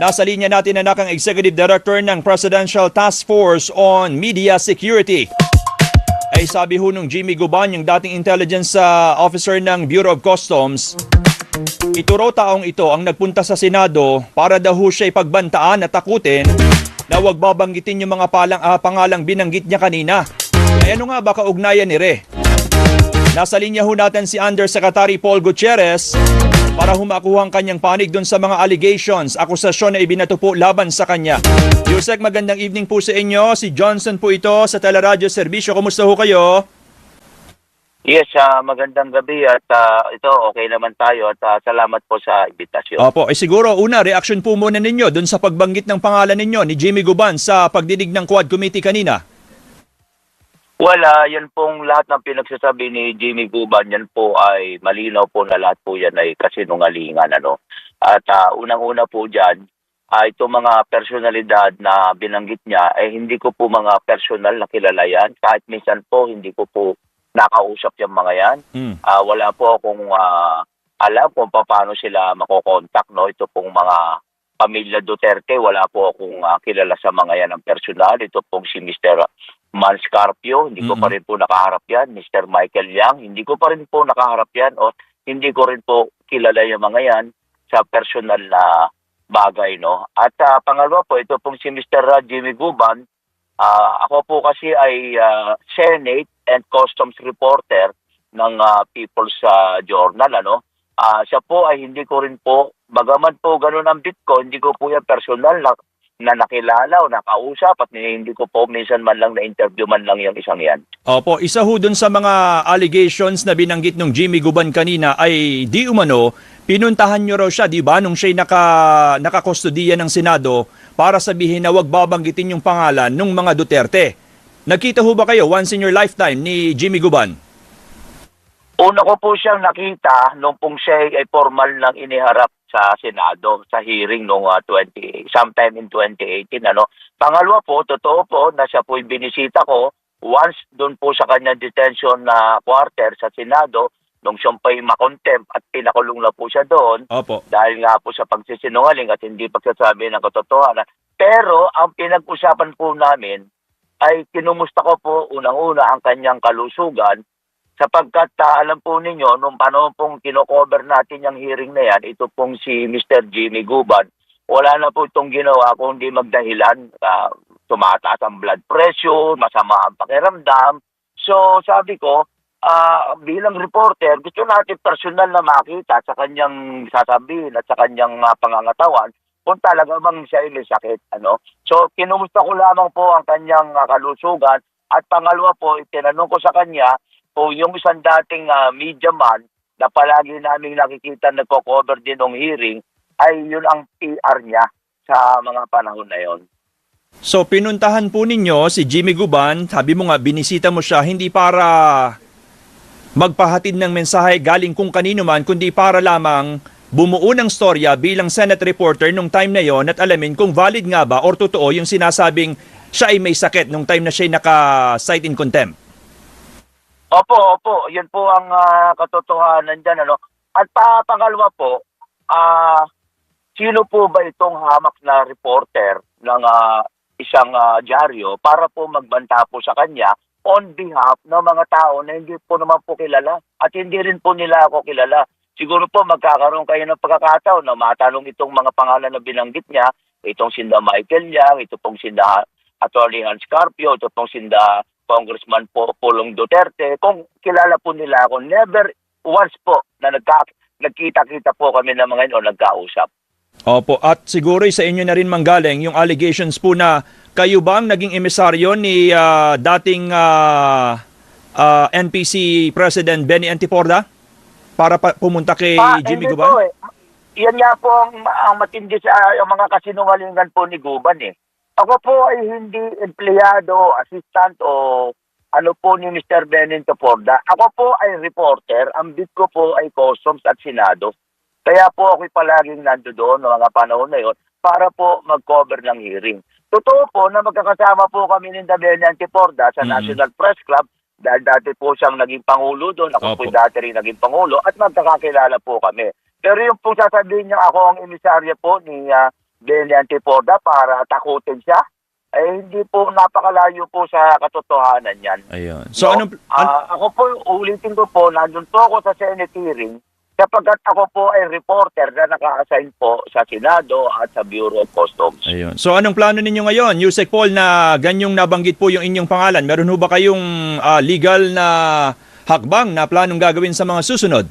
Nasa linya natin na ang Executive Director ng Presidential Task Force on Media Security. Ay sabi ho nung Jimmy Guban, yung dating intelligence uh, officer ng Bureau of Customs, ito raw taong ito ang nagpunta sa Senado para daw ho siya ipagbantaan at takutin na huwag babanggitin yung mga palang, ah, pangalang binanggit niya kanina. Ay ano nga ba kaugnayan ni Re? Nasa linya ho natin si Undersecretary Paul Gutierrez para humakuha ang kanyang panig doon sa mga allegations, akusasyon na ibinato po laban sa kanya. Yusek, magandang evening po sa inyo. Si Johnson po ito sa Teleradyo Serbisyo. Kumusta ho kayo? Yes, ah, magandang gabi at ah, ito okay naman tayo at ah, salamat po sa invitasyon. Opo, eh siguro una, reaction po muna ninyo doon sa pagbanggit ng pangalan ninyo ni Jimmy Guban sa pagdinig ng Quad Committee kanina. Wala, yan pong lahat ng pinagsasabi ni Jimmy Guban, yan po ay malinaw po na lahat po yan ay kasinungalingan. Ano? At ah, unang-una po dyan, ay itong mga personalidad na binanggit niya, ay hindi ko po mga personal na kilala yan. Kahit minsan po, hindi ko po nakausap yung mga yan. Hmm. Ah, wala po akong ah, alam kung paano sila makokontak. No? Ito pong mga pamilya Duterte, wala po akong ah, kilala sa mga yan ng personal. Ito pong si Mr. Man Scarpio, hindi ko Mhm. pa rin po nakaharap yan. Mr. Michael Yang, hindi ko pa rin po nakaharap yan. O hindi ko rin po kilala yung mga yan sa personal na bagay. No? At ah, pangalawa po, ito pong si Mr. Jimmy Guban, Ah, ako po kasi ay ah, Senate and Customs reporter ng ah, People's ah, Journal ano. Ah, siya po ay hindi ko rin po bagaman po ganun ang bit ko, hindi ko po yan personal na, na nakilala o nakausap at hindi ko po minsan man lang na-interview man lang yung isang yan. Opo, isa ho doon sa mga allegations na binanggit nung Jimmy Guban kanina ay di umano, pinuntahan nyo raw siya, di ba, nung siya'y naka, nakakustodiya ng Senado para sabihin na wag babanggitin yung pangalan ng mga Duterte. Nagkita ho ba kayo once in your lifetime ni Jimmy Guban? Una ko po siyang nakita nung pong siya ay formal nang iniharap sa Senado sa hearing nung ah, 20 sometime in 2018 ano. Pangalawa po, totoo po na siya po binisita ko once doon po sa kanyang detention na quarter sa Senado nung siya pa makontempt at pinakulong na po siya doon Opo. dahil nga po sa pagsisinungaling at hindi pagsasabi ng katotohanan. Pero ang pinag-usapan po namin ay kinumusta ko po unang-una ang kanyang kalusugan sapagkat ah, alam po ninyo, nung panahon pong kinocover natin yung hearing na yan, ito pong si Mr. Jimmy Guban, wala na po itong ginawa kundi magdahilan. ah, tumataas ang blood pressure, masama ang pakiramdam. So sabi ko, ah, bilang reporter, gusto natin personal na makita sa kanyang sasabihin at sa kanyang ah, pangangatawan kung talaga bang siya ay may sakit. Ano? So, kinumusta ko lamang po ang kanyang ah, kalusugan at pangalawa po, itinanong ko sa kanya kung yung isang dating ah, media man na palagi naming nakikita nagko-cover din ng hearing ay yun ang PR niya sa mga panahon na yon. So pinuntahan po ninyo si Jimmy Guban, sabi mo nga binisita mo siya hindi para magpahatid ng mensahe galing kung kanino man kundi para lamang bumuo ng storya bilang Senate reporter nung time na yon at alamin kung valid nga ba or totoo yung sinasabing siya ay may sakit nung time na siya naka-cite in contempt. Opo, opo. Yan po ang ah, katotohanan dyan. Ano? At pa, pangalawa po, ah, sino po ba itong hamak na reporter ng ah, isang ah, dyaryo para po magbanta po sa kanya on behalf ng mga tao na hindi po naman po kilala at hindi rin po nila ako kilala. Siguro po magkakaroon kayo ng pagkakataon na matanong itong mga pangalan na binanggit niya, itong sinda Michael Yang, ito pong sinda Attorney Hans Carpio, ito pong sinda Congressman po Pulong Duterte, kung kilala po nila ako, never once po na nagka, nagkita-kita po kami ng mga yun o nagkausap. Opo, at siguro sa inyo na rin manggaling yung allegations po na kayo ba ang naging emisaryo ni ah, dating ah, ah, NPC President Benny Antiporda para pa- pumunta kay Ah, Jimmy Guban? po eh. Yan nga po ang, ang matindi sa yung mga kasinungalingan po ni Guban eh. Ako po ay hindi empleyado, assistant o ano po ni Mr. Benin Toporda. Ako po ay reporter. Ang bid ko po ay customs at senado. Kaya po ako'y palaging nando doon ng mga panahon na yon para po mag-cover ng hearing. Totoo po na magkakasama po kami ni Benin Antiporda sa Mhm. National Press Club dahil dati po siyang naging pangulo doon. Ako po Opo. dati rin naging pangulo at magkakakilala po kami. Pero yung pong sasabihin niya ako ang emisarya po ni ah, Beniante Porda para takutin siya. Eh, hindi po napakalayo po sa katotohanan yan. Ayun. So No? anong an- Ah, ako po, ulitin ko po, nandun po ako sa Senate hearing sapagkat ako po ay reporter na naka-assign po sa Senado at sa Bureau of Customs. Ayun. So anong plano ninyo ngayon? Yusek Paul na ganyong nabanggit po yung inyong pangalan. Meron ho ba kayong ah, legal na hakbang na planong gagawin sa mga susunod?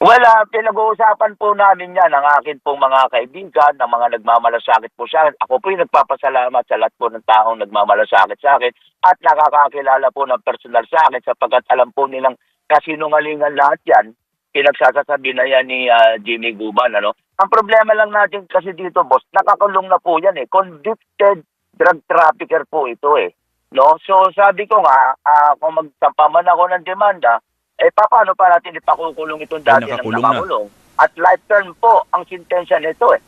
Well, ah, pinag-uusapan po namin yan ang akin pong mga kaibigan, ng mga nagmamalasakit po sa akin. Ako po yung nagpapasalamat sa lahat po ng taong nagmamalasakit sa akin at nakakakilala po ng personal sa akin sapagkat alam po nilang kasinungalingan lahat yan. Pinagsasasabi na yan ni ah, Jimmy Guban. Ano? Ang problema lang natin kasi dito, boss, nakakulong na po yan eh. Convicted drug trafficker po ito eh. No? So sabi ko nga, ah, kung magsampa man ako ng demanda, eh paano pa natin ipakukulong itong dati ng nakakulong na. nakakulong? At life term po ang sentensya nito eh.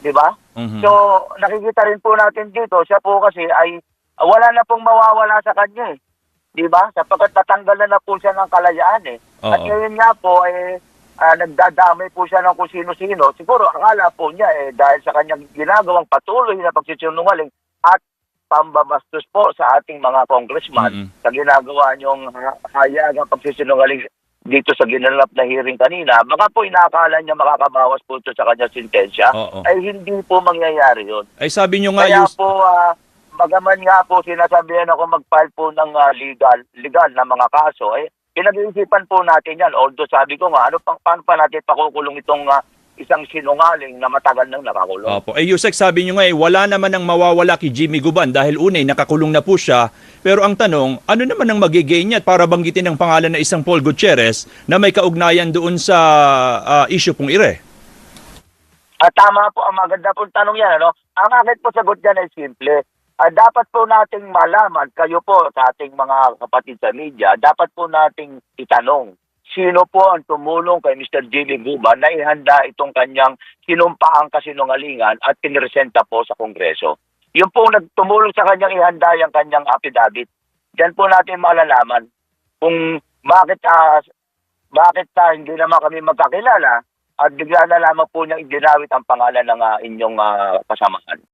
Di ba? Mhm. So, nakikita rin po natin dito, siya po kasi ay wala na pong mawawala sa kanya eh. Di ba? Sapagkat natanggalan na po siya ng kalayaan eh. At Oo. ngayon nga po, eh, ah, nagdadamay po siya ng kung sino-sino. Siguro, akala po niya eh, dahil sa kanyang ginagawang patuloy na pagsisinungaling at pambabastos po sa ating mga congressman Mm-mm. sa ginagawa niyong ha- hayagang pagsisinungaling dito sa ginanap na hearing kanina, baka po inakala niya makakabawas po ito sa kanyang sentensya, Oo. ay hindi po mangyayari yun. Ay sabi nyo nga, Kaya Yus- po, ah, bagaman nga po sinasabihan ako mag-file po ng ah, legal, legal na mga kaso, eh, pinag-iisipan po natin yan. Although sabi ko nga, ano pang paano pa natin pakukulong itong ah, isang sinungaling na matagal nang nakakulong. Opo. Eh, Yusek, sabi nyo nga eh, wala naman ang mawawala kay Jimmy Guban dahil unay, nakakulong na po siya. Pero ang tanong, ano naman ang magigain niya para banggitin ang pangalan na isang Paul Gutierrez na may kaugnayan doon sa ah, issue pong ire? At tama po, ang maganda pong tanong yan. Ano? Ang akin po sagot dyan ay simple. Ah, dapat po nating malaman, kayo po sa ating mga kapatid sa media, dapat po nating itanong, sino po ang tumulong kay Mr. Jimmy Guba na ihanda itong kanyang sinumpaang kasinungalingan at pinresenta po sa Kongreso. Yung po nagtumulong sa kanyang ihanda yung kanyang affidavit. Diyan po natin malalaman kung bakit ah, bakit ah, hindi naman kami magkakilala at bigla na lamang po niyang idinawit ang pangalan ng ah, inyong ah, kasamahan.